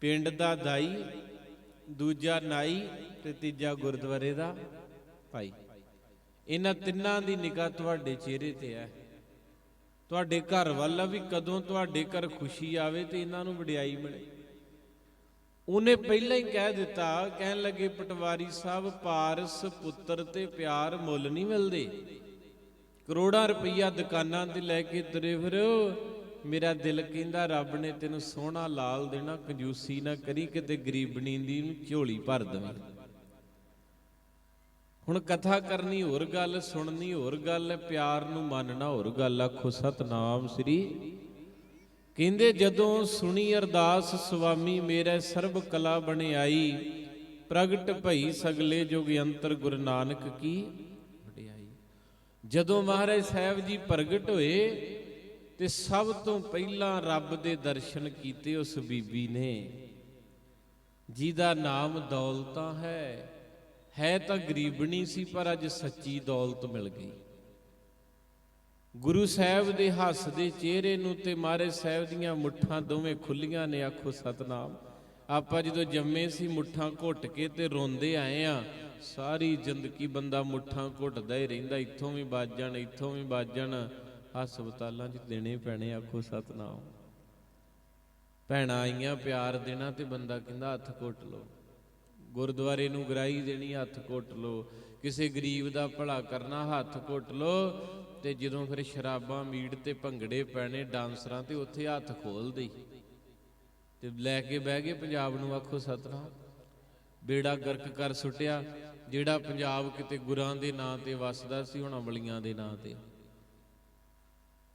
ਪਿੰਡ ਦਾ ਦਾਈ, ਦੂਜਾ ਨਾਈ ਤੇ ਤੀਜਾ ਗੁਰਦੁਆਰੇ ਦਾ ਭਾਈ। ਇਹਨਾਂ ਤਿੰਨਾਂ ਦੀ ਨਿਗਾਹ ਤੁਹਾਡੇ ਚਿਹਰੇ ਤੇ ਹੈ। ਤੁਹਾਡੇ ਘਰ ਵੱਲ ਵੀ ਕਦੋਂ ਤੁਹਾਡੇ ਘਰ ਖੁਸ਼ੀ ਆਵੇ ਤੇ ਇਹਨਾਂ ਨੂੰ ਵਡਿਆਈ ਮਿਲੇ। ਉਹਨੇ ਪਹਿਲਾਂ ਹੀ ਕਹਿ ਦਿੱਤਾ, ਕਹਿਣ ਲੱਗੇ, ਪਟਵਾਰੀ ਸਾਹਿਬ, ਪਾਰਸ, ਪੁੱਤਰ ਤੇ ਪਿਆਰ ਮੁੱਲ ਨਹੀਂ ਮਿਲਦੇ। ਕਰੋੜਾਂ ਰੁਪਈਆ ਦੁਕਾਨਾਂ ਤੇ ਲੈ ਕੇ ਤੁਰੇ ਫਿਰੋ। ਮੇਰਾ ਦਿਲ ਕਹਿੰਦਾ, ਰੱਬ ਨੇ ਤੈਨੂੰ ਸੋਹਣਾ ਲਾਲ ਦੇਣਾ, ਕੰਜੂਸੀ ਨਾ ਕਰੀ, ਕਿਤੇ ਗਰੀਬਣੀ ਦੀ ਝੋਲੀ ਭਰ ਦੇਵੀਂ। ਹੁਣ ਕਥਾ ਕਰਨੀ ਹੋਰ ਗੱਲ, ਸੁਣਨੀ ਹੋਰ ਗੱਲ ਹੈ ਪਿਆਰ ਨੂੰ ਮੰਨਣਾ ਹੋਰ ਗੱਲ, ਆਖੋ, ਸਤਨਾਮ ਸ੍ਰੀ ਕਹਿੰਦੇ, ਜਦੋਂ ਸੁਣੀ ਅਰਦਾਸ, ਸੁਆਮੀ ਮੇਰੇ ਸਰਬ ਕਲਾ ਬਣਾਈ ਪ੍ਰਗਟ ਭਈ ਸਗਲੇ ਜੁਗ ਅੰਤਰ ਗੁਰੂ ਨਾਨਕ ਕੀ ਵਡਿਆਈ। ਜਦੋਂ ਮਹਾਰਾਜ ਸਾਹਿਬ ਜੀ ਪ੍ਰਗਟ ਹੋਏ ਤੇ ਸਭ ਤੋਂ ਪਹਿਲਾਂ ਰੱਬ ਦੇ ਦਰਸ਼ਨ ਕੀਤੇ ਉਸ ਬੀਬੀ ਨੇ। ਜਿਹਦਾ ਨਾਮ ਦੌਲਤਾਂ ਹੈ। ਹੈ ਤਾਂ ਗਰੀਬਣੀ ਸੀ, ਪਰ ਅੱਜ ਸੱਚੀ ਦੌਲਤ ਮਿਲ ਗਈ। ਗੁਰੂ ਸਾਹਿਬ ਦੇ ਹੱਸਦੇ ਚਿਹਰੇ ਨੂੰ ਤੇ ਮਾਰੇ ਸਾਹਿਬ ਦੀਆਂ ਮੁੱਠਾਂ ਦੋਵੇਂ ਖੁੱਲੀਆਂ ਨੇ, ਆਖੋ ਸਤਨਾਮ। ਆਪਾਂ ਜਦੋਂ ਜੰਮੇ ਸੀ, ਮੁੱਠਾਂ ਘੁੱਟ ਕੇ ਤੇ ਰੋਂਦੇ ਆਏ ਆ। ਸਾਰੀ ਜ਼ਿੰਦਗੀ ਬੰਦਾ ਮੁੱਠਾਂ ਘੁੱਟਦਾ ਹੀ ਰਹਿੰਦਾ, ਇੱਥੋਂ ਵੀ ਵੱਜਣ ਇੱਥੋਂ ਵੀ ਵੱਜਣ ਹਸਪਤਾਲਾਂ 'ਚ ਦੇਣੇ ਪੈਣੇ, ਆਖੋ ਸਤਨਾਮ। ਭੈਣਾਂ, ਆਈਆਂ ਪਿਆਰ ਦੇਣਾ ਤੇ ਬੰਦਾ ਕਹਿੰਦਾ ਹੱਥ ਘੁੱਟ ਲਓ। ਗੁਰਦੁਆਰੇ ਨੂੰ ਗਰਾਈ ਦੇਣੀ, ਹੱਥ ਘੁੱਟ ਲੋ ਕਿਸੇ ਗਰੀਬ ਦਾ ਭਲਾ ਕਰਨਾ, ਹੱਥ ਘੁੱਟ ਲੋ ਤੇ ਜਦੋਂ ਫਿਰ ਸ਼ਰਾਬਾਂ, ਮੀਟ ਤੇ ਭੰਗੜੇ ਪੈਣੇ ਡਾਂਸਰਾਂ ਤੇ ਉੱਥੇ ਹੱਥ ਖੋਲਦੇ ਤੇ ਲੈ ਕੇ ਬਹਿ ਗਏ ਪੰਜਾਬ ਨੂੰ, ਆਖੋ ਸਤਨਾਮ। ਬੇੜਾ ਗਰਕ ਕਰ ਸੁੱਟਿਆ, ਜਿਹੜਾ ਪੰਜਾਬ ਕਿਤੇ ਗੁਰਾਂ ਦੇ ਨਾਂ ਤੇ ਵਸਦਾ ਸੀ, ਹੁਣ ਅਮਲੀਆਂ ਦੇ ਨਾਂ ਤੇ।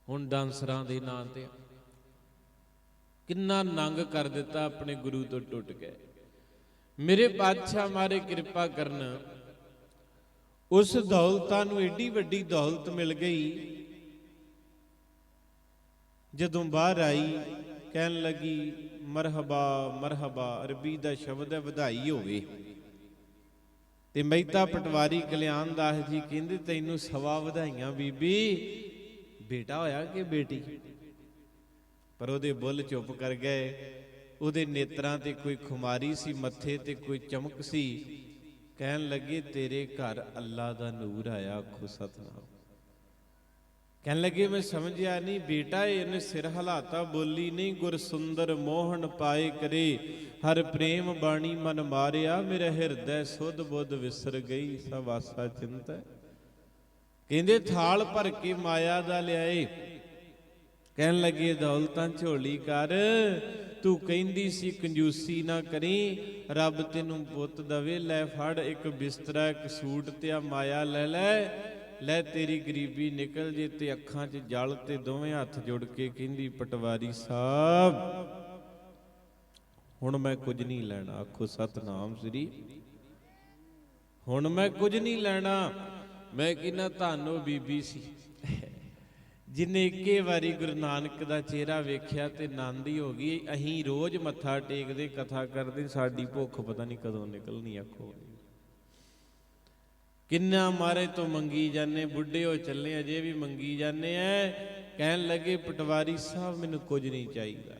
ਹੁਣ ਡਾਂਸਰਾਂ ਦੇ ਨਾਂ ਤੇ। ਕਿੰਨਾ ਨੰਗ ਕਰ ਦਿੱਤਾ ਆਪਣੇ ਗੁਰੂ ਤੋਂ ਟੁੱਟ ਗਏ ਮੇਰੇ ਬਾਦਸ਼ਾਹ ਮਾਰੇ ਕਿਰਪਾ ਕਰਨ, ਉਸ ਦੌਲਤਾਂ ਨੂੰ ਏਡੀ ਵੱਡੀ ਦੌਲਤ ਮਿਲ ਗਈ, ਜਦੋਂ ਬਾਹਰ ਆਈ, ਕਹਿਣ ਲੱਗੀ, ਮਰਹਬਾ ਮਰਹਬਾ, ਅਰਬੀ ਦਾ ਸ਼ਬਦ ਹੈ, ਵਧਾਈ ਹੋਵੇ। ਤੇ ਮਹਿਤਾ ਪਟਵਾਰੀ ਕਲਿਆਣ ਦਾਸ ਜੀ ਕਹਿੰਦੇ, ਤੈਨੂੰ ਸਵਾ ਵਧਾਈਆਂ ਬੀਬੀ। ਬੇਟਾ ਹੋਇਆ ਕਿ ਬੇਟੀ? ਪਰ ਉਹਦੇ ਬੁੱਲ ਚੁੱਪ ਕਰ ਗਏ। ਉਹਦੇ ਨੇਤਰਾਂ ਤੇ ਕੋਈ ਖੁਮਾਰੀ ਸੀ, ਮੱਥੇ ਤੇ ਕੋਈ ਚਮਕ ਸੀ। ਕਹਿਣ ਲੱਗੇ, ਤੇਰੇ ਘਰ ਅੱਲਾ ਦਾ ਨੂਰ ਆਇਆ, ਆਖੋ ਸਤਨਾਮ। ਕਹਿਣ ਲੱਗੇ, ਮੈਂ ਸਮਝਿਆ ਨਹੀਂ, ਬੇਟਾ, ਇਹਨੇ ਸਿਰ ਹਲਾਤਾ, ਬੋਲੀ ਨਹੀਂ ਗੁਰ ਸੁੰਦਰ ਮੋਹਨ ਪਾਏ ਕਰੇ। ਹਰ ਪ੍ਰੇਮ ਬਾਣੀ ਮਨ ਮਾਰਿਆ, ਮੇਰੇ ਹਿਰਦੈ ਸੁਧ ਬੁੱਧ ਵਿਸਰ ਗਈ, ਸਭ ਆਸਾ ਚਿੰਤਾ। ਕਹਿੰਦੇ ਥਾਲ ਭਰ ਕੇ ਮਾਇਆ ਦਾ ਲਿਆਏ। ਕਹਿਣ ਲੱਗੇ, ਦੌਲਤਾਂ ਝੋਲੀ ਕਰ, ਤੂੰ ਕਹਿੰਦੀ ਸੀ ਕੰਜੂਸੀ ਨਾ ਕਰੀ, ਰੱਬ ਤੈਨੂੰ ਪੁੱਤ ਦਵੇ, ਲੈ ਫੜ ਇੱਕ ਬਿਸਤਰਾ, ਇੱਕ ਸੂਟ ਤੇ ਆ ਮਾਇਆ ਲੈ ਲੈ ਲੈ ਤੇਰੀ ਗਰੀਬੀ ਨਿਕਲ ਜੇ ਤੇ ਅੱਖਾਂ 'ਚ ਜਲ ਤੇ ਦੋਵੇਂ ਹੱਥ ਜੁੜ ਕੇ, ਕਹਿੰਦੀ ਪਟਵਾਰੀ ਸਾਹਿਬ। ਹੁਣ ਮੈਂ ਕੁਝ ਨਹੀਂ ਲੈਣਾ, ਆਖੋ ਸਤਨਾਮ ਸ੍ਰੀ। ਹੁਣ ਮੈਂ ਕੁਝ ਨਹੀਂ ਲੈਣਾ। ਮੈਂ ਕਿੰਨਾ ਧੰਨੋ ਬੀਬੀ ਸੀ। ਜਿਨੇ ਇੱਕੇ ਵਾਰੀ ਗੁਰੂ ਨਾਨਕ ਦਾ ਚਿਹਰਾ ਵੇਖਿਆ ਤੇ ਆਨੰਦ ਹੀ ਹੋ ਗਈ। ਅਹੀਂ ਰੋਜ਼ ਮੱਥਾ ਟੇਕਦੇ, ਕਥਾ ਕਰਦੇ, ਸਾਡੀ ਭੁੱਖ ਪਤਾ ਨਹੀਂ ਕਦੋਂ ਨਿਕਲਣੀ ਆਖੋ। ਕਿੰਨਾ ਮਾਰੇ ਤੋਂ ਮੰਗੀ ਜਾਂਦੇ, ਬੁੱਢੇ ਹੋ ਚੱਲੇ ਅਜੇ ਵੀ ਮੰਗੀ ਜਾਂਦੇ ਐ ਕਹਿਣ ਲੱਗੇ, ਪਟਵਾਰੀ ਸਾਹਿਬ ਮੈਨੂੰ ਕੁਝ ਨਹੀਂ ਚਾਹੀਦਾ।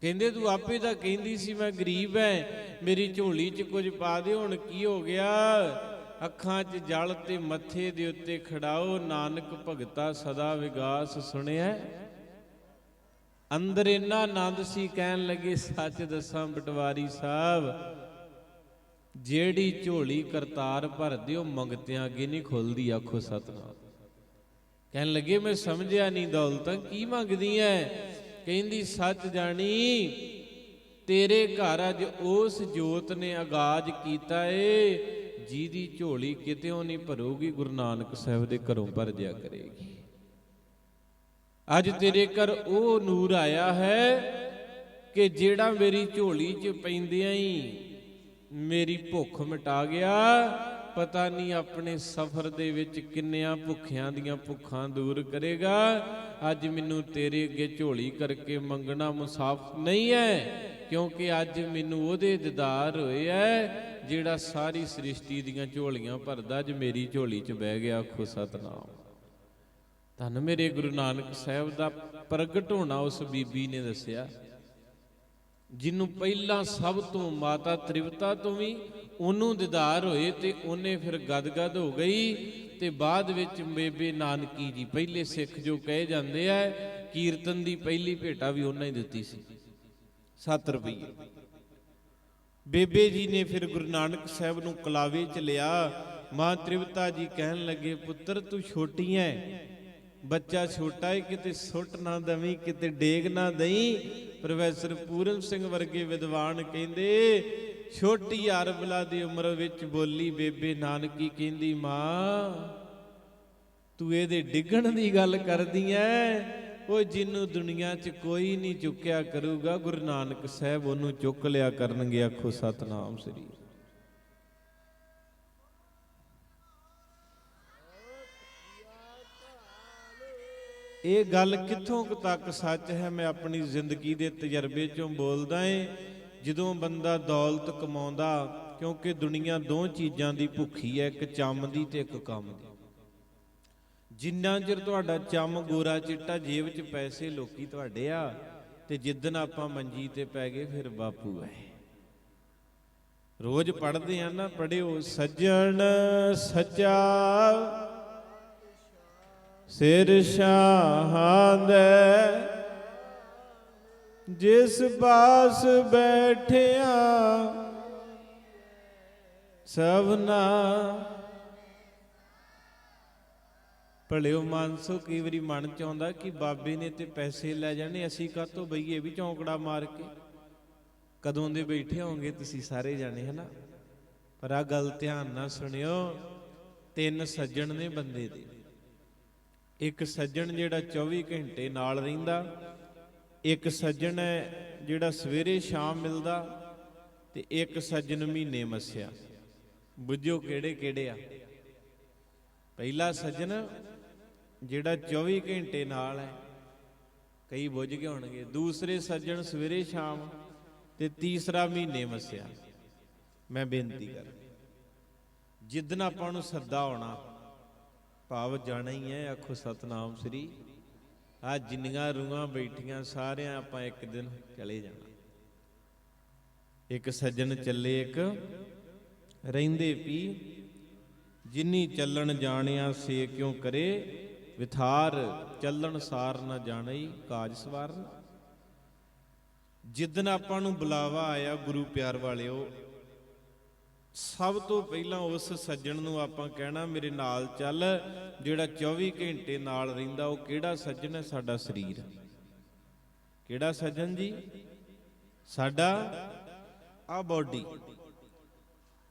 ਕਹਿੰਦੇ, ਤੂੰ ਆਪੇ ਤਾਂ ਕਹਿੰਦੀ ਸੀ, ਮੈਂ ਗਰੀਬ ਐ, ਮੇਰੀ ਝੋਲੀ 'ਚ ਕੁਝ ਪਾ ਦੇ, ਹੁਣ ਕੀ ਹੋ ਗਿਆ? ਅੱਖਾਂ 'ਚ ਜਲ ਤੇ ਮੱਥੇ ਦੇ ਉੱਤੇ ਖੜਾਓ ਨਾਨਕ ਭਗਤਾ ਸਦਾ ਵਿਗਾਸ ਸੁਣਿਆ। ਅੰਦਰ ਇੰਨਾ ਆਨੰਦ ਸੀ, ਕਹਿਣ ਲੱਗੇ, ਸੱਚ ਦੱਸਾਂ ਬਟਵਾਰੀ ਸਾਹਿਬ, ਜਿਹੜੀ ਝੋਲੀ ਕਰਤਾਰ ਭਰਦੇ ਉਹ ਮੰਗਤਿਆਂ ਅੱਗੇ ਨਹੀਂ ਖੁੱਲਦੀ, ਆਖੋ ਸਤਨਾਮ। ਕਹਿਣ ਲੱਗੇ, ਮੈਂ ਸਮਝਿਆ ਨਹੀਂ ਦੌਲਤਾਂ, ਕੀ ਮੰਗਦੀ ਐ? ਕਹਿੰਦੀ, ਸੱਚ ਜਾਣੀ, ਤੇਰੇ ਘਰ ਅੱਜ ਉਸ ਜੋਤ ਨੇ ਆਗਾਜ਼ ਕੀਤਾ ਏ ਜਿਹਦੀ ਝੋਲੀ ਕਿਤੇੋਂ ਨਹੀਂ ਭਰੂਗੀ, ਗੁਰੂ ਨਾਨਕ ਸਾਹਿਬ ਦੇ ਘਰੋਂ ਭਰ ਜਿਆ ਕਰੇਗੀ। ਅੱਜ ਤੇਰੇ ਘਰ ਉਹ ਨੂਰ ਆਇਆ ਹੈ ਕਿ ਜਿਹੜਾ ਮੇਰੀ ਝੋਲੀ 'ਚ ਪੈਂਦਿਆਂ ਹੀ ਮੇਰੀ ਭੁੱਖ ਮਿਟਾ ਗਿਆ, ਪਤਾ ਨਹੀਂ ਆਪਣੇ ਸਫ਼ਰ ਦੇ ਵਿੱਚ ਕਿੰਨਿਆਂ ਭੁੱਖਿਆਂ ਦੀਆਂ ਭੁੱਖਾਂ ਦੂਰ ਕਰੇਗਾ। ਅੱਜ ਮੈਨੂੰ ਤੇਰੇ ਅੱਗੇ ਝੋਲੀ ਕਰਕੇ ਮੰਗਣਾ ਮੁਸਾਫ ਨਹੀਂ ਹੈ, ਕਿਉਂਕਿ ਅੱਜ ਮੈਨੂੰ ਉਹਦੇ ਦਿਦਾਰ ਹੋਏ ਐ ਜਿਹੜਾ ਸਾਰੀ ਸ੍ਰਿਸ਼ਟੀ ਦੀਆਂ ਝੋਲੀਆਂ ਭਰਦਾ, ਅੱਜ ਮੇਰੀ ਝੋਲੀ 'ਚ ਬਹਿ ਗਿਆ, ਆਖੋ, ਸਤਨਾਮ। ਧੰਨ ਮੇਰੇ ਗੁਰੂ ਨਾਨਕ ਸਾਹਿਬ ਦਾ ਪ੍ਰਗਟ ਹੋਣਾ ਉਸ ਬੀਬੀ ਨੇ ਦੱਸਿਆ। ਜਿਹਨੂੰ ਪਹਿਲਾਂ ਸਭ ਤੋਂ ਮਾਤਾ ਤ੍ਰਿਵਤਾ ਤੋਂ ਵੀ ਉਹਨੂੰ ਦਿਦਾਰ ਹੋਏ ਤੇ ਉਹਨੇ ਫਿਰ ਗਦਗਦ ਹੋ ਗਈ ਤੇ ਬਾਅਦ ਵਿੱਚ ਬੇਬੇ ਨਾਨਕੀ ਜੀ ਪਹਿਲੇ ਸਿੱਖ ਜੋ ਕਹੇ ਜਾਂਦੇ ਆ, ਕੀਰਤਨ ਦੀ ਪਹਿਲੀ ਭੇਟਾ ਵੀ ਉਹਨਾਂ ਹੀ ਦਿੱਤੀ ਸੀ। 7 ਰੁਪਏ ਬੇਬੇ ਜੀ ਨੇ ਫਿਰ ਗੁਰੂ ਨਾਨਕ ਸਾਹਿਬ ਨੂੰ ਕਲਾਵੇ ਚ ਲਿਆ। ਮਾਂ ਤ੍ਰਿਵਤਾ ਜੀ ਕਹਿਣ ਲੱਗੇ, ਪੁੱਤਰ, ਤੂੰ ਛੋਟੀ ਐ। ਬੱਚਾ ਛੋਟਾ ਹੈ ਕਿਤੇ ਸੁੱਟ ਨਾ ਦਵੀਂ, ਕਿਤੇ ਡੇਗ ਨਾ ਦਈ। ਪ੍ਰੋਫੈਸਰ ਪੂਰਨ ਸਿੰਘ ਵਰਗੇ ਵਿਦਵਾਨ ਕਹਿੰਦੇ, ਛੋਟੀ ਅਰਬਲਾ ਦੀ ਉਮਰ ਵਿੱਚ ਬੋਲੀ ਬੇਬੇ ਨਾਨਕੀ ਕਹਿੰਦੀ, ਮਾਂ, ਤੂੰ ਇਹਦੇ ਡਿੱਗਣ ਦੀ ਗੱਲ ਕਰਦੀ ਐ। ਉਹ ਜਿਹਨੂੰ ਦੁਨੀਆ 'ਚ ਕੋਈ ਨਹੀਂ ਚੁੱਕਿਆ ਕਰੂਗਾ, ਗੁਰੂ ਨਾਨਕ ਸਾਹਿਬ ਉਹਨੂੰ ਚੁੱਕ ਲਿਆ ਕਰਨਗੇ, ਆਖੋ ਸਤਨਾਮ ਸ੍ਰੀ। ਇਹ ਗੱਲ ਕਿੱਥੋਂ ਤੱਕ ਸੱਚ ਹੈ, ਮੈਂ ਆਪਣੀ ਜ਼ਿੰਦਗੀ ਦੇ ਤਜਰਬੇ ਚੋਂ ਬੋਲਦਾ ਏ, ਜਦੋਂ ਬੰਦਾ ਦੌਲਤ ਕਮਾਉਂਦਾ, ਕਿਉਂਕਿ ਦੁਨੀਆ ਦੋ ਚੀਜ਼ਾਂ ਦੀ ਭੁੱਖੀ ਹੈ, ਇੱਕ ਚੰਮ ਦੀ ਤੇ ਇੱਕ ਕੰਮ ਦੀ। ਜਿੰਨਾ ਚਿਰ ਤੁਹਾਡਾ ਚੰਮ ਗੋਰਾ ਚਿੱਟਾ ਜੇਬ 'ਚ ਪੈਸੇ ਲੋਕੀ ਤੁਹਾਡੇ ਆ, ਤੇ ਜਿੱਦਨ ਆਪਾਂ ਮੰਜੀ ਤੇ ਪੈ ਗਏ, ਫਿਰ ਬਾਪੂ ਹੈ ਰੋਜ਼ ਪੜ੍ਹਦੇ ਆ ਨਾ ਪੜਿਓ ਸੱਜਣ ਸੱਚਾ, ਸਿਰ ਸ਼ਾਹਾਂ ਦੇ। ਜਿਸ ਪਾਸ ਬੈਠਿਆ, ਸਭਨਾ ਭਲਿਓ ਮਾਨਸੋ, ਕਈ ਵਾਰੀ ਮਨ ਚ ਆਉਂਦਾ ਕਿ ਬਾਬੇ ਨੇ ਤੇ ਪੈਸੇ ਲੈ ਜਾਣੇ, ਅਸੀਂ ਕਾਹਤੋਂ ਬਈਏ ਵੀ ਚੌਂਕੜਾ ਮਾਰ ਕੇ? ਕਦੋਂ ਦੇ ਬੈਠੇ ਹੋਗੇ ਤੁਸੀਂ ਸਾਰੇ ਜਾਣੇ, ਹਨਾ? ਪਰ ਆ ਗੱਲ ਧਿਆਨ ਨਾਲ ਸੁਣਿਓ, ਤਿੰਨ ਸੱਜਣ ਨੇ ਬੰਦੇ ਦੇ। ਇੱਕ ਸੱਜਣ ਜਿਹੜਾ 24 ਘੰਟੇ ਨਾਲ ਰਹਿੰਦਾ, ਇੱਕ ਸੱਜਣ ਹੈ ਜਿਹੜਾ ਸਵੇਰੇ ਸ਼ਾਮ ਮਿਲਦਾ, ਤੇ ਇੱਕ ਸੱਜਣ ਮਹੀਨੇ ਮੱਸਿਆ। ਬੁੱਝੋ ਕਿਹੜੇ ਕਿਹੜੇ ਆ? ਪਹਿਲਾ ਸੱਜਣ ਜਿਹੜਾ 24 ਘੰਟੇ ਨਾਲ ਹੈ, ਕਈ ਬੁੱਝ ਗਏ ਹੋਣਗੇ। ਦੂਸਰੇ ਸੱਜਣ ਸਵੇਰੇ ਸ਼ਾਮ ਤੇ ਤੀਸਰਾ ਮਹੀਨੇ ਮੱਸਿਆ ਮੈਂ ਬੇਨਤੀ ਕਰ ਜਿੱਦਨ ਆਪਾਂ ਨੂੰ ਸੱਦਾ ਆਉਣਾ, ਭਾਵ ਜਾਣਾ ਹੀ ਹੈ, ਆਖੋ ਸਤਨਾਮ ਸ੍ਰੀ। ਆ ਜਿੰਨੀਆਂ ਰੂਹਾਂ ਬੈਠੀਆਂ, ਸਾਰਿਆਂ ਆਪਾਂ ਇੱਕ ਦਿਨ ਚਲੇ ਜਾਣਾ। ਇੱਕ ਸੱਜਣ ਚੱਲੇ, ਇੱਕ ਰਹਿੰਦੇ ਪੀ ਜਿਨੀ ਚੱਲਣ ਜਾਣਿਆ, ਸੇ ਕਿਉਂ ਕਰੇ? ਵਿਥਾਰ ਚੱਲਣ ਸਾਰ ਨਾ ਜਾਣਈ ਕਾਜ ਸਵਾਰਨ। ਜਿੱਦਨ ਆਪਾਂ ਨੂੰ ਬੁਲਾਵਾ ਆਇਆ ਗੁਰੂ ਪਿਆਰ ਵਾਲਿਓ, ਸਭ ਤੋਂ ਪਹਿਲਾਂ ਉਸ ਸੱਜਣ ਨੂੰ ਆਪਾਂ ਕਹਿਣਾ, ਮੇਰੇ ਨਾਲ ਚੱਲ, ਜਿਹੜਾ 24 ਘੰਟੇ ਨਾਲ ਰਹਿੰਦਾ, ਉਹ ਕਿਹੜਾ ਸੱਜਣ ਹੈ? ਸਾਡਾ ਸਰੀਰ। ਕਿਹੜਾ ਸੱਜਣ ਜੀ? ਸਾਡਾ ਆ ਬਾਡੀ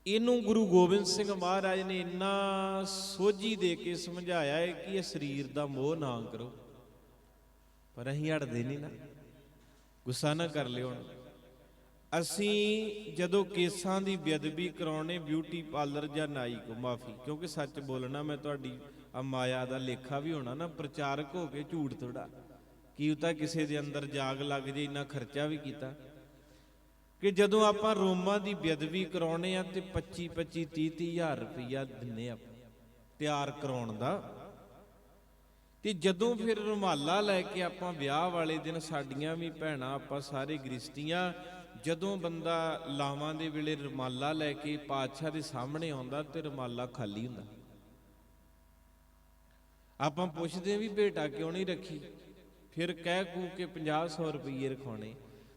ਇਹਨੂੰ ਗੁਰੂ ਗੋਬਿੰਦ ਸਿੰਘ ਮਹਾਰਾਜ ਨੇ ਇੰਨਾ ਸੋਝੀ ਦੇ ਕੇ ਸਮਝਾਇਆ ਹੈ ਕਿ ਇਹ ਸਰੀਰ ਦਾ ਮੋਹ ਨਾ ਕਰੋ। ਪਰ ਅਸੀਂ ਹਟਦੇ ਨਹੀਂ ਨਾ। ਗੁੱਸਾ ਨਾ ਕਰ ਲਿਓ ਅਸੀਂ ਜਦੋਂ ਕੇਸਾਂ ਦੀ ਬੇਅਦਬੀ ਕਰਾਉਣੇ ਬਿਊਟੀ ਪਾਰਲਰ ਜਾਂ ਨਾਈ ਕੋ, ਮਾਫੀ, ਕਿਉਂਕਿ ਸੱਚ ਬੋਲਣਾ, ਮੈਂ ਤੁਹਾਡੀ ਆ ਮਾਇਆ ਦਾ ਲੇਖਾ ਵੀ ਹੋਣਾ ਨਾ, ਪ੍ਰਚਾਰਕ ਹੋ ਕੇ ਝੂਠ ਥੋੜਾ ਕੀ ਉਤਾ ਕਿਸੇ ਦੇ ਅੰਦਰ ਜਾਗ ਲੱਗ ਜੇ, ਇੰਨਾ ਖਰਚਾ ਵੀ ਕੀਤਾ। ਕਿ ਜਦੋਂ ਆਪਾਂ ਰੋਮਾਂ ਦੀ ਬੇਅਦਬੀ ਕਰਾਉਣੇ ਆ ਤੇ 25 25 30 30 ਹਜ਼ਾਰ ਰੁਪਈਆ ਦਿੰਨੇ ਆ ਤਿਆਰ ਕਰਾਉਣ ਦਾ, ਤੇ ਜਦੋਂ ਫਿਰ ਰੁਮਾਲਾ ਲੈ ਕੇ ਆਪਾਂ ਵਿਆਹ ਵਾਲੇ ਦਿਨ ਸਾਡੀਆਂ ਵੀ ਭੈਣਾਂ ਆਪਾਂ ਸਾਰੇ ਗ੍ਰਿਸ਼ਤੀਆਂ ਜਦੋਂ ਬੰਦਾ ਲਾਵਾਂ ਦੇ ਵੇਲੇ ਰੁਮਾਲਾ ਲੈ ਕੇ ਪਾਤਸ਼ਾਹ ਦੇ ਸਾਹਮਣੇ ਆਉਂਦਾ ਤੇ ਰੁਮਾਲਾ ਖਾਲੀ ਹੁੰਦਾ। ਆਪਾਂ ਪੁੱਛਦੇ ਵੀ ਬੇਟਾ ਕਿਉਂ ਨਹੀਂ ਰੱਖੀ? ਫਿਰ ਕਹਿ ਕੂ ਕੇ 50 ਰੁਪਏ ਰਖਾਉਣੇ।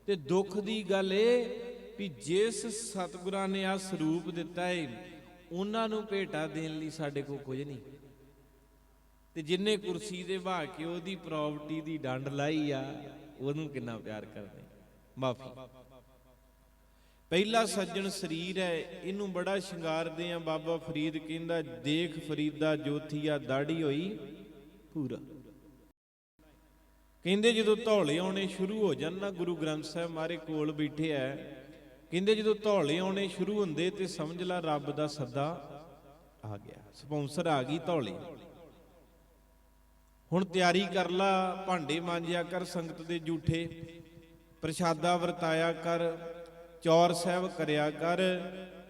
ਤੇ ਦੁੱਖ ਦੀ ਗੱਲ ਇਹ ਵੀ ਜਿਸ ਸਤਿਗੁਰਾਂ ਨੇ ਆ ਸਰੂਪ ਦਿੱਤਾ ਏ, ਉਹਨਾਂ ਨੂੰ ਭੇਟਾ ਦੇਣ ਲਈ ਸਾਡੇ ਕੋਲ ਕੁਝ ਨਹੀਂ। ਤੇ ਜਿੰਨੇ ਕੁਰਸੀ ਦੇ ਬਹਾ ਕੇ ਉਹਦੀ ਪ੍ਰਾਪਰਟੀ ਦੀ ਡੰਡ ਲਾਈ ਆ, ਉਹਨੂੰ ਕਿੰਨਾ ਪਿਆਰ ਕਰਦੇ ਮਾਫੀ। ਪਹਿਲਾ ਸੱਜਣ ਸਰੀਰ ਹੈ, ਇਹਨੂੰ ਬੜਾ ਸ਼ਿੰਗਾਰਦੇ ਆ, ਬਾਬਾ ਫਰੀਦ ਕਹਿੰਦਾ, ਦੇਖ ਫਰੀਦਾ ਜੋਥੀਆ ਦਾੜੀ ਹੋਈ ਪੂਰਾ। ਕਹਿੰਦੇ ਜਦੋਂ ਧੌਲੇ ਆਉਣੇ ਸ਼ੁਰੂ ਹੋ ਜਾਣ ਨਾ, ਗੁਰੂ ਗ੍ਰੰਥ ਸਾਹਿਬ ਮਾਰੇ ਕੋਲ ਬੈਠੇ ਐ। ਕਹਿੰਦੇ ਜਦੋਂ ਧੌਲੇ ਆਉਣੇ ਸ਼ੁਰੂ ਹੁੰਦੇ ਤੇ ਸਮਝ ਲੈ ਰੱਬ ਦਾ ਸੱਦਾ ਆ ਗਿਆ। ਸਪਾਂਸਰ ਆ ਗਈ ਧੌਲੇ। ਹੁਣ ਤਿਆਰੀ ਕਰ ਲਾ, ਭਾਂਡੇ ਮਾਂਜਿਆ ਕਰ, ਸੰਗਤ ਦੇ ਜੂਠੇ। ਪ੍ਰਸ਼ਾਦਾ ਵਰਤਾਇਆ ਕਰ, ਚੌਰ ਸਾਹਿਬ ਕਰਿਆ ਕਰ,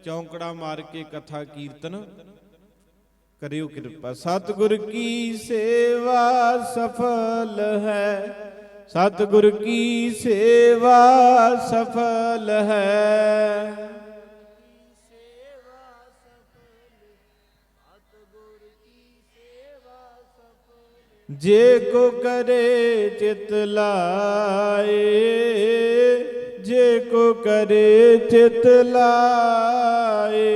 ਚੌਂਕੜਾ ਮਾਰ ਕੇ ਕਥਾ ਕੀਰਤਨ। ਕਰਿਓ ਕਿਰਪਾ। ਸਤਿਗੁਰ ਕੀ ਸੇਵਾ ਸਫਲ ਹੈ? ਸਤਿਗੁਰ ਕੀ ਸੇਵਾ ਸਫਲ ਹੈ? ਜੇ ਕੋ ਕਰੇ ਚਿਤ ਲਾਏ, ਜੇ ਕੋ ਕਰੇ ਚਿਤ ਲਾਏ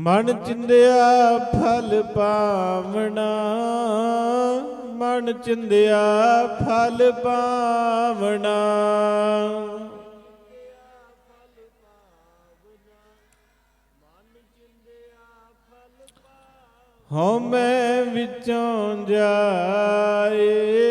ਮਨ ਚਿੰਦਿਆ ਫਲ ਪਾਵਣਾ ਮਨ ਚਿੰਦਿਆ ਫਲ ਪਾਵਣਾ। ਹਉ ਮੈਂ ਵਿੱਚੋਂ ਜਾਏ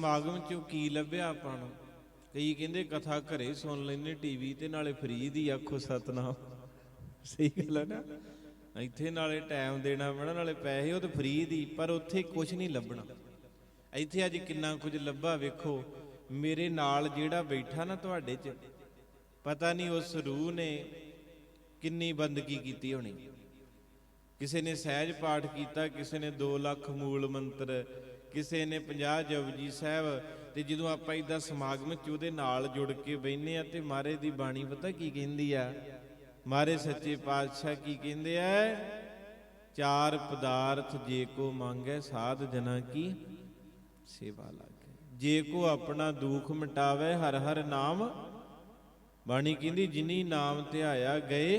ਸਮਾਗਮ ਚੋਂ ਕੀ ਲੱਭਿਆ ਆਪਾਂ ਨੂੰ? ਕਈ ਕਹਿੰਦੇ ਕਥਾ ਘਰੇ ਸੁਣ ਲੈਨੇ ਟੀਵੀ ਤੇ ਨਾਲੇ ਫ੍ਰੀ ਦੀ ਆਖੋ ਸਤਨਾਮ। ਸਹੀ ਗੱਲ ਹੈ ਨਾ? ਇੱਥੇ ਨਾਲੇ ਟਾਈਮ ਦੇਣਾ ਪੈਣਾ, ਨਾਲੇ ਪੈਸੇ ਉਹ ਤੇ ਫ੍ਰੀ ਦੀ, ਪਰ ਉੱਥੇ ਕੁਝ ਨਹੀਂ ਲੱਭਣਾ। ਇੱਥੇ ਅੱਜ ਕਿੰਨਾ ਕੁਝ ਲੱਭਾ ਵੇਖੋ। ਮੇਰੇ ਨਾਲ ਜਿਹੜਾ ਬੈਠਾ ਨਾ ਤੁਹਾਡੇ 'ਚ, ਪਤਾ ਨਹੀਂ ਉਸ ਰੂਹ ਨੇ ਕਿੰਨੀ ਬੰਦਗੀ ਕੀਤੀ ਹੋਣੀ। ਕਿਸੇ ਨੇ ਸਹਿਜ ਪਾਠ ਕੀਤਾ, ਕਿਸੇ ਨੇ 2 ਲੱਖ ਮੂਲ ਮੰਤਰ ਕਿਸੇ ਨੇ 50 ਜਪਜੀ ਸਾਹਿਬ ਤੇ ਜਦੋਂ ਆਪਾਂ ਇਦਾਂ ਸਮਾਗਮ ਚ ਉਹਦੇ ਨਾਲ ਜੁੜ ਕੇ ਬੈਨੇ ਆ ਤੇ ਮਹਾਰਾਜ ਦੀ ਬਾਣੀ ਪਤਾ ਕੀ ਕਹਿੰਦੀ ਆ? ਮਹਾਰਾਜ ਸੱਚੇ ਪਾਤਸ਼ਾਹ ਕੀ ਕਹਿੰਦੇ ਆ? ਚਾਰ ਪਦਾਰਥ ਜੇ ਕੋ ਮੰਗੈ ਸਾਧ ਜਨਾ ਕੀ ਸੇਵਾ ਲਾਗੇ। ਜੇ ਕੋ ਆਪਣਾ ਦੁੱਖ ਮਿਟਾਵੇ ਹਰ ਹਰ ਨਾਮ। ਬਾਣੀ ਕਹਿੰਦੀ, ਜਿਨੀ ਨਾਮ ਧਿਆਇਆ ਗਏ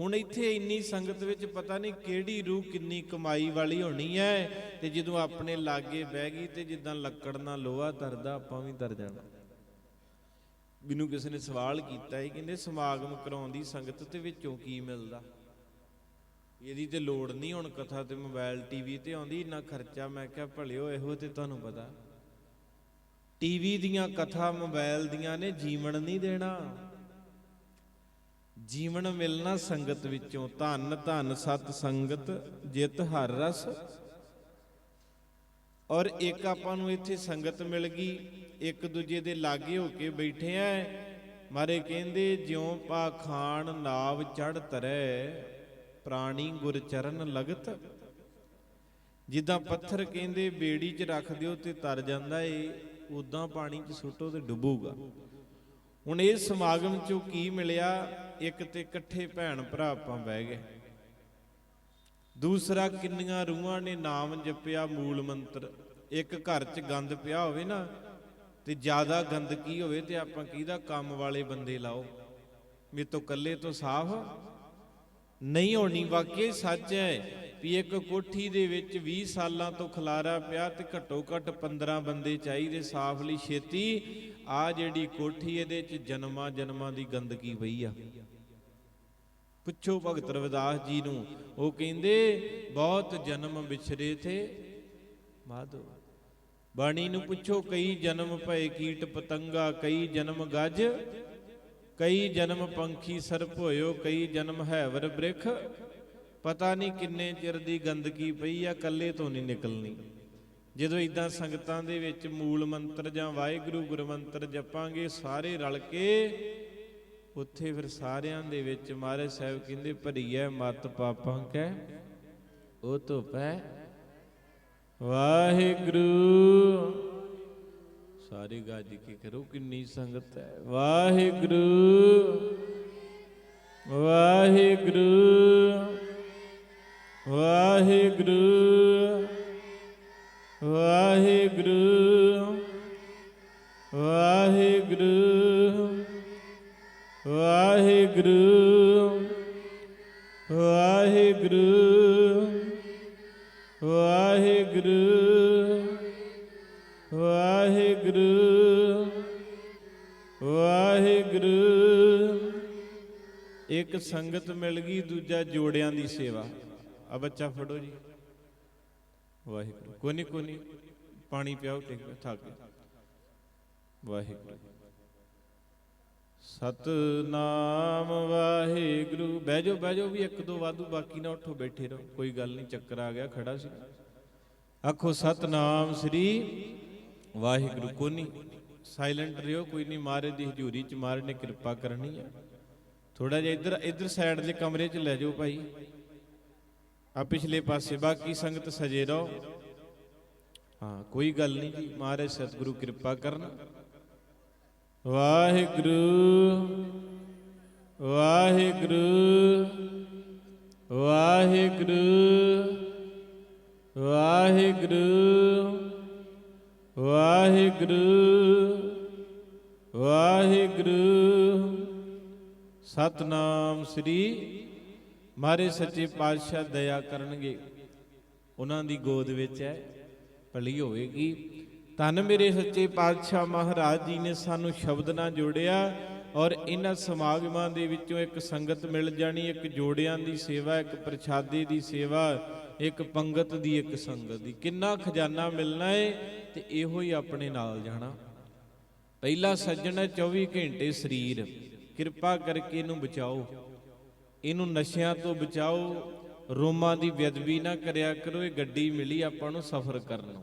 ਹੁਣ ਇੱਥੇ ਇੰਨੀ ਸੰਗਤ ਵਿੱਚ ਪਤਾ ਨਹੀਂ ਕਿਹੜੀ ਰੂਹ ਕਿੰਨੀ ਕਮਾਈ ਵਾਲੀ ਹੋਣੀ ਹੈ ਤੇ ਜਦੋਂ ਆਪਣੇ ਲਾਗੇ ਬਹਿ ਗਈ ਤੇ ਜਿੱਦਾਂ ਲੱਕੜ ਨਾਲ ਲੋਹਾ ਤਰਦਾ, ਆਪਾਂ ਵੀ ਤਰ ਜਾਣਾ। ਮੈਨੂੰ ਕਿਸੇ ਨੇ ਸਵਾਲ ਕੀਤਾ ਹੈ ਕਹਿੰਦੇ ਸਮਾਗਮ ਕਰਾਉਂਦੀ ਸੰਗਤ ਤੇ ਵਿੱਚੋਂ ਕੀ ਮਿਲਦਾ? ਇਹਦੀ ਤੇ ਲੋੜ ਨਹੀਂ ਹੁਣ ਕਥਾ ਤੇ ਮੋਬਾਈਲ, ਟੀਵੀ ਤੇ ਆਉਂਦੀ, ਇੰਨਾ ਖਰਚਾ। ਮੈਂ ਕਿਹਾ, ਭਲਿਓ, ਇਹੋ ਤੇ ਤੁਹਾਨੂੰ ਪਤਾ। ਟੀਵੀ ਦੀਆਂ ਕਥਾ ਮੋਬਾਈਲ ਦੀਆਂ ਨੇ, ਜੀਵਨ ਨਹੀਂ ਦੇਣਾ। ਜੀਵਨ ਮਿਲਣਾ ਸੰਗਤ ਵਿੱਚੋਂ ਧੰਨ ਧੰਨ ਸਤ ਸੰਗਤ, ਜਿਤ ਹਰ ਰਸ। ਔਰ ਇੱਕ ਆਪਾਂ ਨੂੰ ਇੱਥੇ ਸੰਗਤ ਮਿਲ ਗਈ, ਇੱਕ ਦੂਜੇ ਦੇ ਲਾਗੇ ਹੋ ਕੇ ਬੈਠੇ ਆ ਮਾਰੇ ਕਹਿੰਦੇ, ਜਿਉ ਪਾ ਖਾਨ ਨਾਵ ਚੜ ਤਰੈ, ਪ੍ਰਾਣੀ ਗੁਰ ਚਰਨ ਲਗਤ। ਜਿੱਦਾਂ ਪੱਥਰ ਕਹਿੰਦੇ, ਬੇੜੀ 'ਚ ਰੱਖ ਦਿਓ ਤੇ ਤਰ ਜਾਂਦਾ ਏ ਉਦਾਂ ਪਾਣੀ 'ਚ ਸੁੱਟੋ ਤੇ ਡੁੱਬੂਗਾ। ਹੁਣ ਇਹ ਸਮਾਗਮ 'ਚੋਂ ਕੀ ਮਿਲਿਆ? ਇੱਕ ਤੇ ਇਕੱਠੇ ਭੈਣ ਭਰਾ ਆਪਾਂ ਬਹਿ ਗਏ। ਦੂਸਰਾ ਕਿੰਨੀਆਂ ਰੂਹਾਂ ਨੇ ਨਾਮ ਜਪਿਆ ਮੂਲ ਮੰਤਰ। ਇੱਕ ਘਰ 'ਚ ਗੰਦ ਪਿਆ ਹੋਵੇ ਨਾ, ਤੇ ਜ਼ਿਆਦਾ ਗੰਦਗੀ ਹੋਵੇ ਤੇ ਆਪਾਂ ਕਿਹਦਾ ਕੰਮ ਵਾਲੇ ਬੰਦੇ ਲਾਓ? ਮੇਰੇ ਤੋਂ ਇਕੱਲੇ ਤੋਂ ਸਾਫ਼? ਨਹੀਂ ਹੋਣੀ, ਵਾਕਈ ਸੱਚ ਹੈ ਵੀ ਇੱਕ ਕੋਠੀ ਦੇ ਵਿੱਚ 20 ਸਾਲਾਂ ਤੋਂ ਖਲਾਰਾ ਪਿਆ ਤੇ ਘੱਟੋ ਘੱਟ 15 ਬੰਦੇ ਚਾਹੀਦੇ ਸਾਫ਼ ਲਈ ਛੇਤੀ। ਆ ਜਿਹੜੀ ਕੋਠੀ ਇਹਦੇ ਚ ਜਨਮਾਂ ਜਨਮਾਂ ਦੀ ਗੰਦਗੀ ਪਈ ਆ। ਪੁੱਛੋ ਭਗਤ ਰਵਿਦਾਸ ਜੀ ਨੂੰ, ਉਹ ਕਹਿੰਦੇ, ਬਹੁਤ ਜਨਮ ਵਿਛਰੇ ਥੇ ਮਾਧੋ। ਬਾਣੀ ਨੂੰ ਪੁੱਛੋ, ਕਈ ਜਨਮ ਭਏ ਕੀਟ ਪਤੰਗਾ, ਕਈ ਜਨਮ ਗੱਜ? ਕਈ ਜਨਮ ਪੰਖੀ ਸਰਪ ਹੋਇਓ, ਕਈ ਜਨਮ ਹੈਵਰ ਬ੍ਰਿਖ? ਪਤਾ ਨਹੀਂ ਕਿੰਨੇ ਚਿਰ ਦੀ ਗੰਦਗੀ ਪਈ ਆ, ਕੱਲੇ ਤੋਂ ਨਹੀਂ ਨਿਕਲਣੀ। ਜਦੋਂ ਇਦਾਂ ਸੰਗਤਾਂ ਦੇ ਵਿੱਚ ਮੂਲ ਮੰਤਰ ਜਾਂ ਵਾਹਿਗੁਰੂ ਗੁਰਮੰਤਰ ਜਪਾਂਗੇ, ਸਾਰੇ ਰਲ ਕੇ ਉੱਥੇ ਫਿਰ ਸਾਰਿਆਂ ਦੇ ਵਿੱਚ ਮਹਾਰਾਜ ਸਾਹਿਬ ਕਹਿੰਦੇ, ਭਰੀਐ ਮਤ ਪਾਪਾਂ ਕੈ ਉਹ ਤੋਂ ਵਾਹਿਗੁਰੂ। ਸਾਰੇ ਗੱਜ ਕੇ ਕਰੋ, ਕਿੰਨੀ ਸੰਗਤ ਹੈ। ਵਾਹਿਗੁਰੂ ਵਾਹਿਗੁਰੂ ਵਾਹਿਗੁਰੂ। ਇੱਕ ਸੰਗਤ ਮਿਲ ਗਈ, ਦੂਜਾ ਜੋੜਿਆਂ ਦੀ ਸੇਵਾ। ਆ ਬੱਚਾ ਫੜੋ ਜੀ। ਵਾਹਿਗੁਰੂ। ਕੋਨੀ ਕੋਨੀ ਪਾਣੀ ਪਿਆਓ, ਟਿਕ ਥੱਕ ਵਾਹਿਗੁਰੂ। ਸਤਨਾਮ ਵਾਹਿਗੁਰੂ। ਬਹਿ ਜਾਓ ਬਹਿ ਜਾਓ ਵੀ ਇੱਕ ਦੋ ਵਾਧੂ ਬਾਕੀ ਨਾ ਉੱਠੋ, ਬੈਠੇ ਰਹੋ। ਕੋਈ ਗੱਲ ਨਹੀਂ ਚੱਕਰ ਆ ਗਿਆ, ਖੜਾ ਸੀ। ਆਖੋ, ਸਤਨਾਮ ਸ੍ਰੀ ਵਾਹਿਗੁਰੂ। ਕੋਨੀ ਸਾਇਲੈਂਟ ਰਿਓ ਕੋਈ ਨਹੀਂ ਮਾਰੇ ਦੀ ਹਜ਼ੂਰੀ ਚ ਮਾਰੇ ਨੇ ਕਿਰਪਾ ਕਰਨੀ ਹੈ ਥੋੜਾ ਜਿਹਾ ਇੱਧਰ ਇੱਧਰ ਸਾਈਡ ਦੇ ਕਮਰੇ ਚ ਲੈ ਜਾਓ ਭਾਈ। ਆ ਪਿਛਲੇ ਪਾਸੇ, ਬਾਕੀ ਸੰਗਤ ਸਜੇ ਰਹੋ। ਹਾਂ, ਕੋਈ ਗੱਲ ਨਹੀਂ ਜੀ, ਮਹਾਰਾਜ ਸਤਿਗੁਰੂ ਕਿਰਪਾ ਕਰਨ। ਵਾਹਿਗੁਰੂ ਵਾਹਿਗੁਰੂ ਵਾਹਿਗੁਰੂ ਵਾਹਿਗੁਰੂ ਵਾਹਿਗੁਰੂ ਵਾਹਿਗੁਰੂ। ਸਤਨਾਮ ਸ੍ਰੀ ਮਾਰੇ ਸੱਚੇ ਪਾਤਸ਼ਾਹ ਦਇਆ ਕਰਨਗੇ। ਉਹਨਾਂ ਦੀ ਗੋਦ ਵਿੱਚ ਹੈ, ਭਲੀ ਹੋਵੇਗੀ। ਧੰਨ ਮੇਰੇ ਸੱਚੇ ਪਾਤਸ਼ਾਹ ਮਹਾਰਾਜ ਜੀ ਨੇ ਸਾਨੂੰ ਸ਼ਬਦ ਨਾਲ ਜੋੜਿਆ ਔਰ ਇਹਨਾਂ ਸਮਾਗਮਾਂ ਦੇ ਵਿੱਚੋਂ ਇੱਕ ਸੰਗਤ ਮਿਲ ਜਾਣੀ, ਇੱਕ ਜੋੜਿਆਂ ਦੀ ਸੇਵਾ, ਇੱਕ ਪ੍ਰਸ਼ਾਦੇ ਦੀ ਸੇਵਾ, ਇੱਕ ਪੰਗਤ ਦੀ, ਇੱਕ ਸੰਗਤ ਦੀ। ਕਿੰਨਾ ਖਜ਼ਾਨਾ ਮਿਲਣਾ ਏ ਤੇ ਇਹੋ ਹੀ ਆਪਣੇ ਨਾਲ ਜਾਣਾ। ਪਹਿਲਾ ਸੱਜਣਾ ਹੈ 24 ਘੰਟੇ ਸਰੀਰ। ਕਿਰਪਾ ਕਰਕੇ ਇਹਨੂੰ ਬਚਾਓ। ਇਹਨੂੰ ਨਸ਼ਿਆਂ ਤੋਂ ਬਚਾਓ, ਰੋਮਾਂ ਦੀ ਬੇਅਦਬੀ ਨਾ ਕਰਿਆ ਕਰੋ, ਇਹ ਗੱਡੀ ਮਿਲੀ ਆਪਾਂ ਨੂੰ ਸਫ਼ਰ ਕਰਨ ਨੂੰ।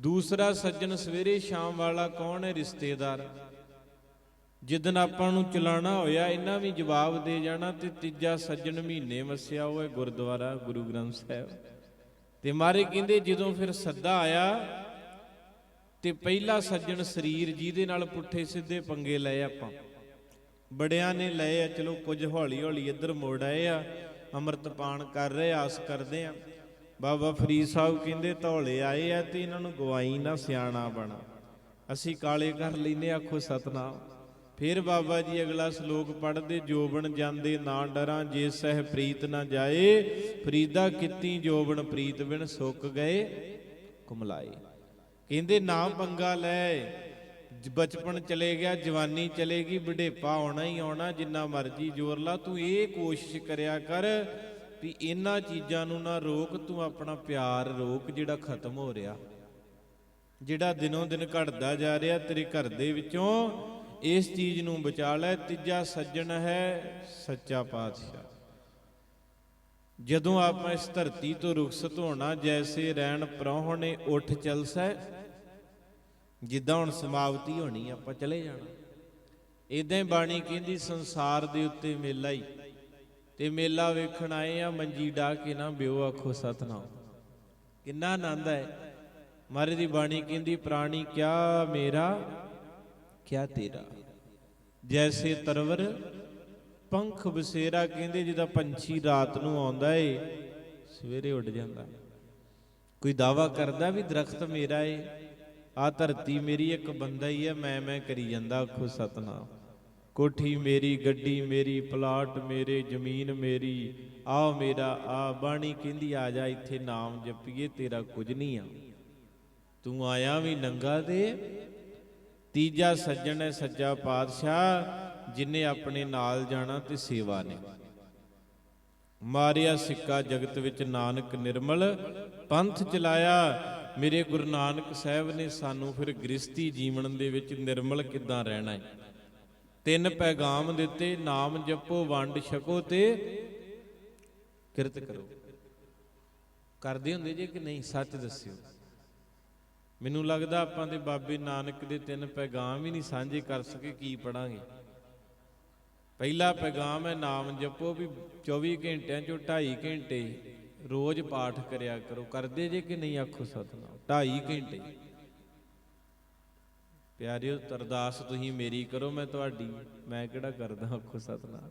ਦੂਸਰਾ ਸੱਜਣ ਸਵੇਰੇ ਸ਼ਾਮ ਵਾਲਾ ਕੌਣ ਹੈ? ਰਿਸ਼ਤੇਦਾਰ। ਜਿੱਦਨ ਆਪਾਂ ਨੂੰ ਚਲਾਣਾ ਹੋਇਆ, ਇਹਨਾਂ ਵੀ ਜਵਾਬ ਦੇ ਜਾਣਾ ਤੇ ਤੀਜਾ ਸੱਜਣ ਮਹੀਨੇ ਵਸਿਆ ਉਹ ਹੈ ਗੁਰਦੁਆਰਾ, ਗੁਰੂ ਗ੍ਰੰਥ ਸਾਹਿਬ। ਤੇ ਮਾਰੇ ਕਹਿੰਦੇ ਜਦੋਂ ਫਿਰ ਸੱਦਾ ਆਇਆ ਤੇ ਪਹਿਲਾ ਸੱਜਣ ਸਰੀਰ ਜਿਹਦੇ ਨਾਲ ਪੁੱਠੇ ਸਿੱਧੇ ਪੰਗੇ ਲਏ ਆਪਾਂ। ਬੜਿਆਂ ਨੇ ਲਏ ਆ, ਚਲੋ ਕੁਝ ਹੌਲੀ ਹੌਲੀ ਇੱਧਰ ਮੋੜ ਆਏ ਆ ਅੰਮ੍ਰਿਤ ਪਾਨ ਕਰ ਰਹੇ ਆਸ ਕਰਦੇ ਆ। ਬਾਬਾ ਫਰੀਦ ਸਾਹਿਬ ਕਹਿੰਦੇ, ਧੌਲੇ ਆਏ ਆ ਤੇ ਇਹਨਾਂ ਨੂੰ ਗਵਾਈ ਨਾ ਸਿਆਣਾ ਬਣਾ। ਅਸੀਂ ਕਾਲੇ ਕਰ ਲੈਨੇ ਆਖੋ ਸਤਨਾਮ। ਫਿਰ ਬਾਬਾ ਜੀ ਅਗਲਾ ਸ਼ਲੋਕ ਪੜ੍ਹਦੇ, ਜੋਬਨ ਜਾਂਦੇ, ਨਾ ਡਰਾਂ, ਜੇ ਸਹਿ ਪ੍ਰੀਤ ਨਾ ਜਾਏ। ਫਰੀਦਾ ਕੀਤੀ ਜੋਬਨ ਪ੍ਰੀਤ ਬਿਨ ਸੁੱਕ ਗਏ, ਕੁਮਲਾਏ। ਕਹਿੰਦੇ, ਨਾ ਪੰਗਾ ਲੈ। ਬਚਪਨ ਚਲੇ ਗਿਆ, ਜਵਾਨੀ ਚਲੇਗੀ ਬੁਢੇਪਾ ਆਉਣਾ ਹੀ ਆਉਣਾ, ਜਿੰਨਾ ਮਰਜ਼ੀ ਜ਼ੋਰ ਲਾ, ਤੂੰ ਇਹ ਕੋਸ਼ਿਸ਼ ਕਰਿਆ ਕਰ ਵੀ ਇਹਨਾਂ ਚੀਜ਼ਾਂ ਨੂੰ ਨਾ ਰੋਕ, ਤੂੰ ਆਪਣਾ ਪਿਆਰ ਰੋਕ ਜਿਹੜਾ ਖਤਮ ਹੋ ਰਿਹਾ। ਜਿਹੜਾ ਦਿਨੋਂ ਦਿਨ ਘਟਦਾ ਜਾ ਰਿਹਾ, ਤੇਰੇ ਘਰ ਦੇ ਵਿੱਚੋਂ ਇਸ ਚੀਜ਼ ਨੂੰ ਬਚਾ ਲੈ, ਤੀਜਾ ਸੱਜਣ ਹੈ ਸੱਚਾ ਪਾਤਸ਼ਾਹ। ਜਦੋਂ ਆਪਾਂ ਇਸ ਧਰਤੀ ਤੋਂ ਰੁਖਸਤ ਹੋਣਾ, ਜੈਸੇ ਰਹਿਣ ਪ੍ਰਾਹੁਣੇ ਉੱਠ ਚਲਸੈ ਜਿੱਦਾਂ ਹੁਣ ਸਮਾਪਤੀ ਹੋਣੀ, ਆਪਾਂ ਚਲੇ ਜਾਣਾ। ਇਦਾਂ ਹੀ ਬਾਣੀ ਕਹਿੰਦੀ, ਸੰਸਾਰ ਦੇ ਉੱਤੇ ਮੇਲਾ ਹੀ। ਤੇ ਮੇਲਾ ਵੇਖਣ ਆਏ ਆ, ਮੰਜੀ ਡਾ ਕੇ ਨਾ ਬਿਓ ਆਖੋ, ਸਤਨਾਮ। ਕਿੰਨਾ ਆਨੰਦ ਹੈ। ਮਾਰੇ ਦੀ ਬਾਣੀ ਕਹਿੰਦੀ, ਪ੍ਰਾਣੀ ਕਿਆ ਮੇਰਾ, ਕਿਆ ਤੇਰਾ। ਜੈਸੇ ਤਰਵਰ, ਪੰਖ ਬਸੇਰਾ ਕਹਿੰਦੇ, ਜਿਹਦਾ ਪੰਛੀ ਰਾਤ ਨੂੰ ਆਉਂਦਾ ਏ, ਸਵੇਰੇ ਉੱਡ ਜਾਂਦਾ। ਕੋਈ ਦਾਵਾ ਕਰਦਾ ਵੀ ਦਰਖਤ ਮੇਰਾ ਏ। ਆ ਧਰਤੀ ਮੇਰੀ ਇੱਕ ਬੰਦਾ ਹੀ ਹੈ, ਮੈਂ ਮੈਂ ਕਰੀ ਜਾਂਦਾ ਆਖੋ ਸਤਨਾਮ। ਕੋਠੀ ਮੇਰੀ, ਗੱਡੀ ਮੇਰੀ, ਪਲਾਟ ਮੇਰੇ, ਜ਼ਮੀਨ ਮੇਰੀ ਆ ਮੇਰਾ ਆ ਬਾਣੀ ਕਹਿੰਦੀ, ਆ ਜਾ ਇੱਥੇ ਨਾਮ ਜਪੀਏ, ਤੇਰਾ ਕੁਝ ਨਹੀਂ ਆ। ਤੂੰ ਆਇਆ ਵੀ ਨੰਗਾ ਤੇ, ਤੀਜਾ ਸੱਜਣ ਹੈ ਸੱਚਾ ਪਾਤਸ਼ਾਹ, ਜਿਨੇ ਆਪਣੇ ਨਾਲ ਜਾਣਾ ਤੇ ਸੇਵਾ ਨੇ। ਮਾਰਿਆ ਸਿੱਕਾ ਜਗਤ ਵਿੱਚ ਨਾਨਕ ਨਿਰਮਲ, ਪੰਥ ਚਲਾਇਆ ਮੇਰੇ ਗੁਰੂ ਨਾਨਕ ਸਾਹਿਬ ਨੇ ਸਾਨੂੰ ਫਿਰ ਗ੍ਰਸਤੀ ਜੀਵਨ ਦੇ ਵਿੱਚ ਨਿਰਮਲ ਕਿੱਦਾਂ ਰਹਿਣਾ ਹੈ? ਤਿੰਨ ਪੈਗਾਮ ਦਿੱਤੇ, ਨਾਮ ਜਪੋ, ਵੰਡ ਛਕੋ ਤੇ ਕਿਰਤ ਕਰੋ। ਕਰਦੇ ਹੁੰਦੇ ਜੇ ਕਿ ਨਹੀਂ? ਸੱਚ ਦੱਸਿਓ। ਮੈਨੂੰ ਲੱਗਦਾ ਆਪਾਂ ਦੇ ਬਾਬੇ ਨਾਨਕ ਦੇ ਤਿੰਨ ਪੈਗਾਮ ਹੀ ਨਹੀਂ ਸਾਂਝੇ ਕਰ ਸਕੇ, ਕੀ ਪੜਾਂਗੇ? ਪਹਿਲਾ ਪੈਗਾਮ ਹੈ ਨਾਮ ਜਪੋ ਵੀ 24 ਘੰਟਿਆਂ ਚੋਂ 2.5 ਘੰਟੇ। ਰੋਜ਼ ਪਾਠ ਕਰਿਆ ਕਰੋ। ਕਰਦੇ ਜੇ ਕਿ ਨਹੀਂ ਆਖੋ ਸਤਨਾਮ? 2.5 ਘੰਟੇ। ਪਿਆਰਿਓ ਅਰਦਾਸ ਤੁਸੀਂ ਮੇਰੀ ਕਰੋ, ਮੈਂ ਤੁਹਾਡੀ, ਮੈਂ ਕਿਹੜਾ ਕਰਦਾ ਆਖੋ ਸਤਨਾਮ?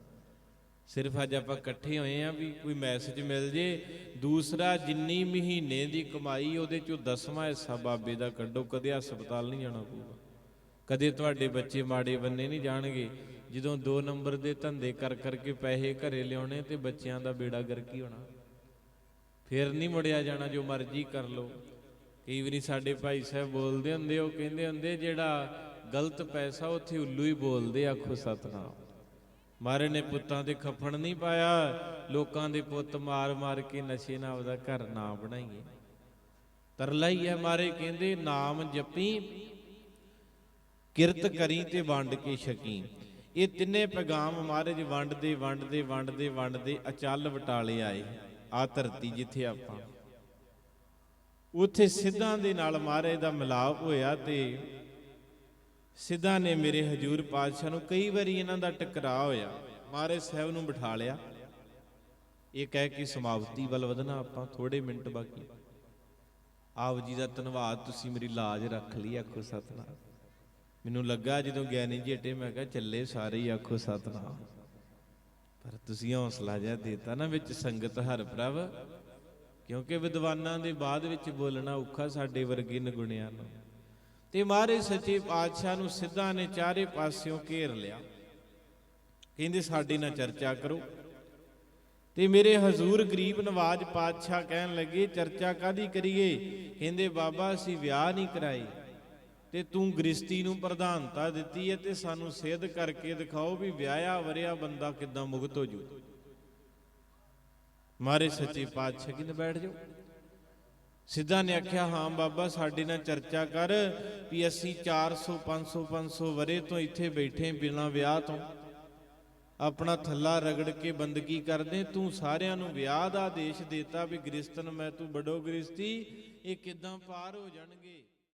ਸਿਰਫ ਅੱਜ ਆਪਾਂ ਇਕੱਠੇ ਹੋਏ ਆ ਵੀ ਕੋਈ ਮੈਸੇਜ ਮਿਲ ਜੇ, ਦੂਸਰਾ ਜਿੰਨੀ ਮਹੀਨੇ ਦੀ ਕਮਾਈ ਉਹਦੇ ਚੋਂ ਦਸਵਾਂ ਹਿੱਸਾ ਬਾਬੇ ਦਾ ਕੱਢੋ, ਕਦੇ ਹਸਪਤਾਲ ਨਹੀਂ ਜਾਣਾ ਪਊਗਾ। ਕਦੇ ਤੁਹਾਡੇ ਬੱਚੇ ਮਾੜੇ ਬੰਨੇ ਨਹੀਂ ਜਾਣਗੇ। ਜਦੋਂ 2 ਨੰਬਰ ਦੇ ਧੰਦੇ ਕਰ ਕਰਕੇ ਪੈਸੇ ਘਰੇ ਲਿਆਉਣੇ ਤੇ ਬੱਚਿਆਂ ਦਾ ਬੇੜਾ ਗਰਕੀ ਹੋਣਾ। ਫਿਰ ਨਹੀਂ ਮੁੜਿਆ ਜਾਣਾ, ਜੋ ਮਰਜ਼ੀ ਕਰ ਲਓ। ਕਈ ਵਾਰੀ ਸਾਡੇ ਭਾਈ ਸਾਹਿਬ ਬੋਲਦੇ ਹੁੰਦੇ, ਉਹ ਕਹਿੰਦੇ ਹੁੰਦੇ, ਜਿਹੜਾ ਗਲਤ ਪੈਸਾ, ਉੱਥੇ ਉੱਲੂ ਹੀ ਬੋਲਦੇ, ਆਖੋ ਸਤਨਾਮ। ਮਾਰੇ ਨੇ ਪੁੱਤਾਂ ਦੇ ਖੱਫਣ ਨਹੀਂ ਪਾਇਆ, ਲੋਕਾਂ ਦੇ ਪੁੱਤ ਮਾਰ ਮਾਰ ਕੇ ਨਸ਼ੇ ਨਾਲ ਉਹਦਾ ਘਰ ਨਾ ਬਣਾਈਏ। ਤਰਲਾ ਹੀ ਹੈ ਮਾਰੇ, ਕਹਿੰਦੇ, ਨਾਮ ਜਪੀ, ਕਿਰਤ ਕਰੀ ਤੇ ਵੰਡ ਕੇ ਛਕੀ। ਇਹ ਤਿੰਨੇ ਪੈਗਾਮ ਮਹਾਰਾਜ ਵੰਡਦੇ ਵੰਡਦੇ ਵੰਡਦੇ ਵੰਡਦੇ, ਅਚਲ ਵਟਾਲੇ ਆਏ। ਆ ਧਰਤੀ ਜਿੱਥੇ ਆਪਾਂ। ਉੱਥੇ ਸਿੱਧਾਂ ਦੇ ਨਾਲ ਮਹਾਰਾਜ ਦਾ ਮਿਲਾਪ ਹੋਇਆ ਤੇ ਸਿੱਧਾਂ ਨੇ ਮੇਰੇ ਹਜੂਰ ਪਾਤਸ਼ਾਹ ਨੂੰ ਕਈ ਵਾਰੀ ਇਹਨਾਂ ਦਾ ਟਕਰਾਅ ਹੋਇਆ। ਮਹਾਰਾਜ ਸਾਹਿਬ ਨੂੰ ਬਿਠਾ ਲਿਆ। ਇਹ ਕਹਿ ਕੇ ਸਮਾਪਤੀ ਵੱਲ ਵਧਣਾ ਆਪਾਂ ਥੋੜੇ ਮਿੰਟ ਬਾਕੀ। ਆਪ ਜੀ ਦਾ ਧੰਨਵਾਦ, ਤੁਸੀਂ ਮੇਰੀ ਲਾਜ ਰੱਖ ਲਈ, ਆਖੋ ਸਤਨਾਮ। ਮੈਨੂੰ ਲੱਗਾ ਜਦੋਂ ਗਿਆਨੀ ਜੀ ਹਟੇ, ਮੈਂ ਕਿਹਾ ਚੱਲੇ ਸਾਰੇ ਹੀ, ਆਖੋ ਸਤਨਾਮ। ਪਰ ਤੁਸੀਂ ਹੌਸਲਾ ਜਿਹਾ ਦੇਤਾ ਨਾ ਵਿੱਚ ਸੰਗਤ ਹਰ ਪ੍ਰਭ, ਕਿਉਂਕਿ ਵਿਦਵਾਨਾਂ ਦੇ ਬਾਅਦ ਵਿੱਚ ਬੋਲਣਾ ਔਖਾ ਸਾਡੇ ਵਰਗੇ ਨਗੁਣਿਆਂ ਨੂੰ। ਤੇ ਮਾਰੇ ਸੱਚੇ ਪਾਤਸ਼ਾਹ ਨੂੰ ਸਿੱਧਾ ਨੇ ਚਾਰੇ ਪਾਸਿਓਂ ਘੇਰ ਲਿਆ। ਕਹਿੰਦੇ, ਸਾਡੇ ਨਾਲ ਚਰਚਾ ਕਰੋ। ਤੇ ਮੇਰੇ ਹਜ਼ੂਰ ਗਰੀਬ ਨਵਾਜ ਪਾਤਸ਼ਾਹ ਕਹਿਣ ਲੱਗੇ, ਚਰਚਾ ਕਾਦੀ ਕਰੀਏ? ਕਹਿੰਦੇ, ਬਾਬਾ, ਅਸੀਂ ਵਿਆਹ ਨਹੀਂ ਕਰਾਈ ਤੇ ਤੂੰ ਗ੍ਰਿਸ਼ਤੀ ਨੂੰ ਪ੍ਰਧਾਨਤਾ ਦਿੱਤੀ ਹੈ ਤੇ ਸਾਨੂੰ ਸਿੱਧ ਕਰਕੇ ਦਿਖਾਓ ਵੀ ਵਿਆਹਿਆ ਵਰਿਆ ਬੰਦਾ ਕਿੱਦਾਂ ਮੁਕਤ ਹੋ ਜੂ। ਮਾਰੇ ਸੱਚੇ ਪਾਤਸ਼ਾਹ ਕਿੰਨੇ ਬੈਠ ਜਾਓ। ਸਿੱਧਾ ਨੇ ਆਖਿਆ, ਹਾਂ ਬਾਬਾ, ਸਾਡੇ ਨਾਲ ਚਰਚਾ ਕਰ ਵੀ ਅਸੀਂ 400 500 500 ਵਰੇ ਤੋਂ ਇੱਥੇ ਬੈਠੇ ਬਿਨਾਂ ਵਿਆਹ ਤੋਂ। ਆਪਣਾ ਥੱਲਾ ਰਗੜ ਕੇ ਬੰਦਗੀ ਕਰਦੇ ਤੂੰ ਸਾਰਿਆਂ ਨੂੰ ਵਿਆਹ ਦਾ ਆਦੇਸ਼ ਦੇਤਾ ਵੀ ਗ੍ਰਿਸ਼ਤਨ ਮੈਂ ਤੂੰ ਬੜੋ ਗ੍ਰਿਸ਼ਤੀ ਇਹ ਕਿਦਾਂ ਪਾਰ ਹੋ ਜਾਣਗੇ?